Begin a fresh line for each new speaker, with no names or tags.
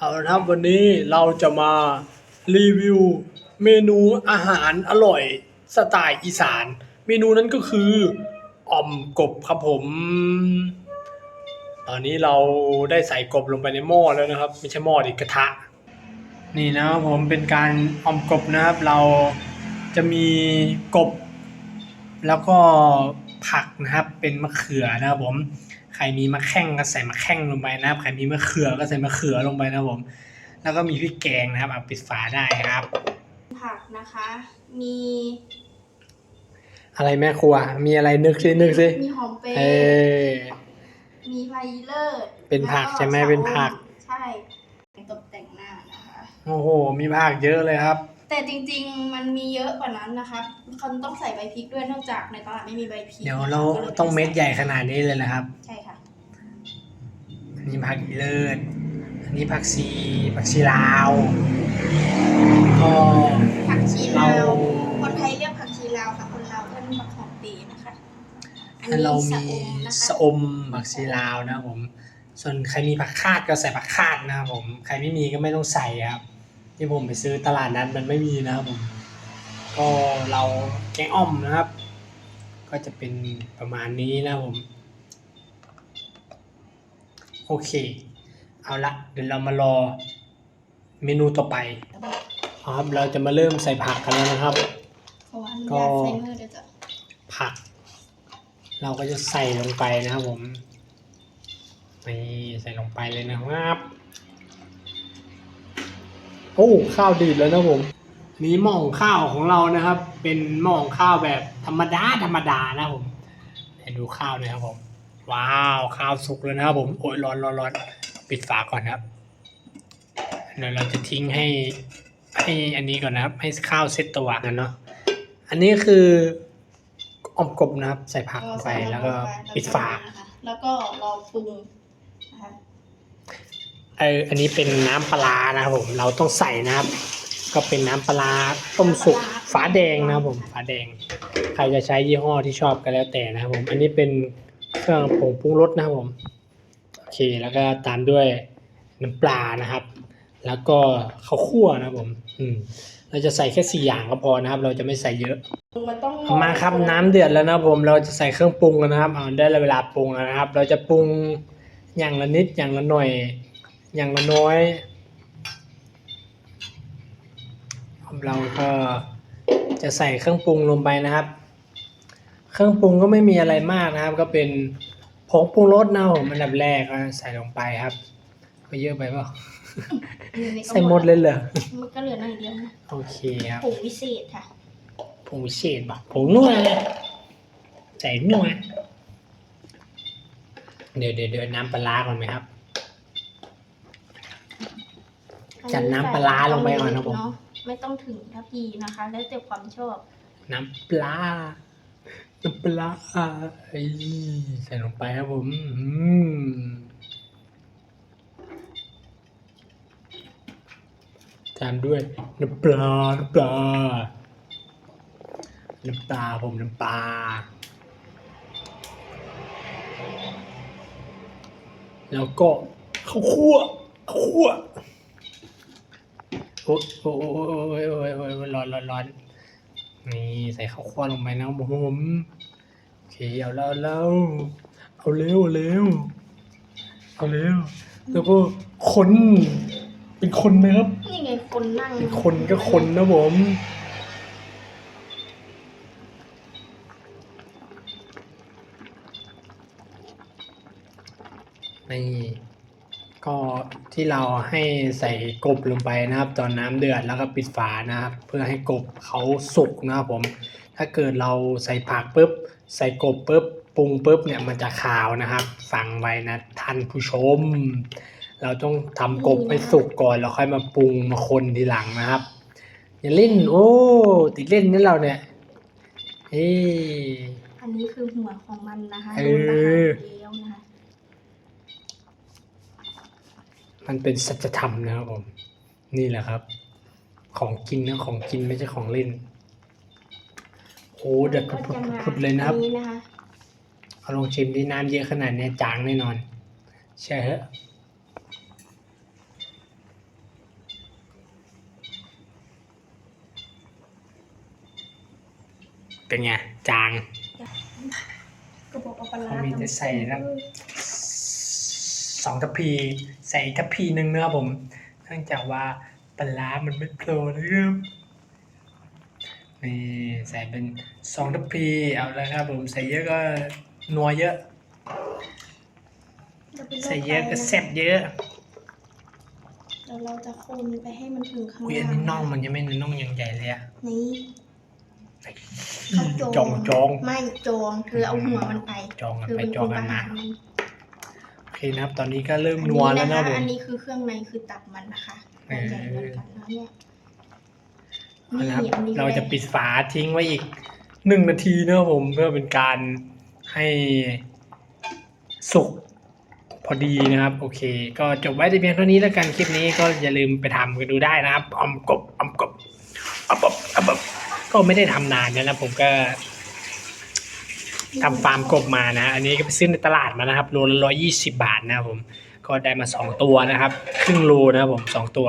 เอาละครับวันนี้เราจะมารีวิวเมนูอาหารอร่อยสไตล์อีสาน เมนูนั้นก็คืออ่อมกบครับผม ตอนนี้เราได้ใส่กบลงไปในหม้อแล้วนะครับ ไม่ใช่หม้อดิกระทะ นี่นะครับผมเป็นการอ่อมกบนะครับ เราจะมีกบ แล้วก็ผักนะครับเป็นมะเขือนะครับผม ใครมีมะแข้งก็ใส่มะแข้งลงไปนะครับ ใครมีมะเขือก็ใส่มะเขือลงไปนะครับผม แล้วก็มีพริกแกงนะครับเอาปิดฝาได้ครับ
ผักนะคะ มี
อะไรแม่ครัว มีอะไรนึกซินึกซิ
มีหอมเปร
เอ
ย์
อ
มีไฟเลิศ
เป็นผัก
แล้ว
ใช่ไหมเป็นผัก
ใช่ ตกแต่งหน้านะคะ
โอ้โห มีผักเยอะเลยครับ
แต่จริงๆ มันมีเยอะกว่านั้นนะคะเขาต้องใส่ใบพริกด้วยเนื่องจากในตลาดไม่มีใบพริก
เดี๋ยวเรา
ก็ลย
ต้องเม็ดใหญ่ขนาดนี้เลยนะครับ
ใช่ค่ะ
อันนี้ผักอีเลิศอันนี้ผักชีผักชีลาวก็
ผักชี
เรา
ลาวคนไทยเรียกผักชีลาวค่ะคนลาวเรียกผักหอมเปรย์นะคะอัน
ถ้า
นี้
เรา
สะ
มี
อมนะคะ
สะอมผักชีลาวนะครับผม ส่วนใครมีผักคาดก็ใส่ผักคาดนะครับผม ใครไม่มีก็ไม่ต้องใส่ครับ ที่ผมไปซื้อตลาดนั้นมันไม่มีนะครับผม ก็เราแกงอ่อมนะครับ ก็จะเป็นประมาณนี้นะครับผม โอเค เอาละเดี๋ยวเรามารอเมนูต่อไปครับเราจะมาเริ่มใส่ผักกันแล้วนะครับ
ขออนุ
ก็
ญาตใส่มือเดี๋ยวจะ
ผัก เราก็จะใส่ลงไปนะครับผมนี่ใส่ลงไปเลยนะครับ โอ้ข้าวดีดแล้วนะผมนี่หม้อของข้าวของเรานะครับ เป็นหม้อของข้าวแบบธรรมดาธรรมดานะครับผมให้ดูข้าวหนะครับผมว้าวข้าวสุกแล้วนะครับ ผมโอ้ยร้อนร้อนร้อนปิดฝาก่อนครับเดี๋ยวเราจะทิ้งให้ให้อันนี้ก่อนนะครับ ให้ข้าวเซ็ตตัวกันเนาะอันนี้คืออมกบนะครับ ใส่ผักลงไปแล้วก็ปิดฝา
นะคะแล้วก็รอปรุงนะคะ
เอออันนี้เป็นน้ำปลานะครับผม เราต้องใส่นะครับ ก็เป็นน้ำปลาต้มสุกฝาแดงนะครับผมฝาแดง ใครจะใช้ยี่ห้อที่ชอบก็แล้วแต่นะครับผม อันนี้เป็นเครื่องผงปรุงรสนะครับผมโอเคแล้วก็ตามด้วยน้ำปลานะครับ แล้วก็ข้าวคั่วนะครับผม อืมเราจะใส่แค่สี่อย่างก็พอนะครับ เราจะไม่ใส่เยอะ
ม
มาครับน้ำเดือดแล้วนะครับผม เราจะใส่เครื่องปรุงกันนะครับเอาได้เวลาปรุงแล้วนะครับ เราจะปรุงอย่างละนิดอย่างละหน่อย อย่างละน้อยเราก็จะใส่เครื่องปรุงลงไปนะครับ เครื่องปรุงก็ไม่มีอะไรมากนะครับ ก็เป็นผงปรุงรสนะครับผมอันดับแรกก็ใส่ลงไปครับ ก็เยอะไปเปล่า
อันนี้ก็
ใส่หมดเลยเหรอ
มันก็เหลือหน่อยเดียวนะ
โอเคครับ
ผงวิเศษค่ะ
ผงวิเศษบอกผงนัวใส่นัวเดี๋ยวเดี๋ยวเดี๋ยวน้ำปลาร้าก่อนไหมครับ จัดน้ำปลาร้าลงไปก่อนนะผม
เาไม่ต้องถึงทัพพีนะคะ แล้วแต่ความชอบ
น้ำปลา น้ำปลาไอ้ใส่ลงไปครับผม อืมตามด้วยน้ำปลา น้ำปลา น้ำปลาผมน้ำปลา แล้วก็ข้าวคั่วข้าวคั่ว โอ้ยโอ้ยโอ้ยโอ้ยโอ้ยร้อนร้อนร้อนนี่ใส่ข้าวคั่วลงไปนะผมโอเคเอาแล้วเอาแล้วเอาเร็วเอาเร็วเอาเร็วแล้วก็คนเป็นคนไหมครับ
นี่ไงคนนั่ง
เป็นคนก็คนนะผมนี่ ก็ที่เราให้ใส่กบลงไปนะครับ ตอนน้ำเดือดแล้วก็ปิดฝานะครับ เพื่อให้กบเขาสุกนะครับผม ถ้าเกิดเราใส่ผักปุ๊บ ใส่กบปุ๊บปรุงปุ๊บเนี่ยมันจะขาวนะครับฟังไว้นะท่านผู้ชม เราต้องทำกบให้สุกก่อนแล้วค่อยมาปรุงมาคนทีหลังนะครับ อย่าเล่น โอ้ติดเล่นนี่เราเนี่ยเฮ้ย
อันนี้คือหัวของมันนะคะ
เอ
โดนประหา
อ
รแล้วนะคะ
มันเป็นสัจธรรมนะครับผม นี่แหละครับ ของกินนะของกินไม่ใช่ของเล่นโอ้เดือดพุดๆเลยนะครับเอาลงชิมดิน้ำเยอะขนาดนี้จางแน่นอน ใช่ฮะเป็นไงจาง
ก็บอกว่าปลา
เขามีจะใส่น้ำ สองทัพพีใส่ทัพพีหนึ่งนะครับผมเนื่องจากว่าปลาร้ามันไม่โผล่นะครับนี่ใส่เป็นสองทัพพีเอาแล้วครับผมใส่เยอะก็นัวเยอะ
ดี๋วป็นโรค
ใส่เยอะก็
ไต
แซ่บเยอะ
เดี๋ยวเราจะคนไปให้มันถึงข้าง
อุ้ยอันนี้น่องมันยังไม่น่องยังใหญ่เลยอะ
นี่เขา
จองจอง
ไม่จองเธอเอาหัวมันไป
จองกัน
เธอ
ไป
เป็น
จ
ค
อง
น
กั
ป
น
ระ
มา
หารมัน
โอ เคนะครับ ตอนนี้ก็เริ่ม
อัน
นั
นี้
วแล้ว
นะ
นะครับผม
คะอันนี้คือเครื่องในคือตับมันนะคะ
เออ
ใหญ่เหมือนกันนะเนี่ย
เอา
นี่
ละครับ
อันนี้
เราจะปิดฝาทิ้งไว้อีกหนึ่งนาทีนะครับผมเพื่อเป็นการให้สุกพอดีนะครับ โอเค ก็จบไว้แต่เพียงเท่านี้แล้วกันคลิปนี้ก็อย่าลืมไปทำกันดูได้นะครับออมกบออมกบออมกบออมกบก็ไม่ได้ทำนานแล้วนะผมก็ ทำฟาร์มกบมานะ อันนี้ก็ไปซื้อในตลาดมานะครับโลละร้อยยี่สิบาทนะครับผม ก็ได้มาสองตัวนะครับ ครึ่งโลนะครับผมสองตัว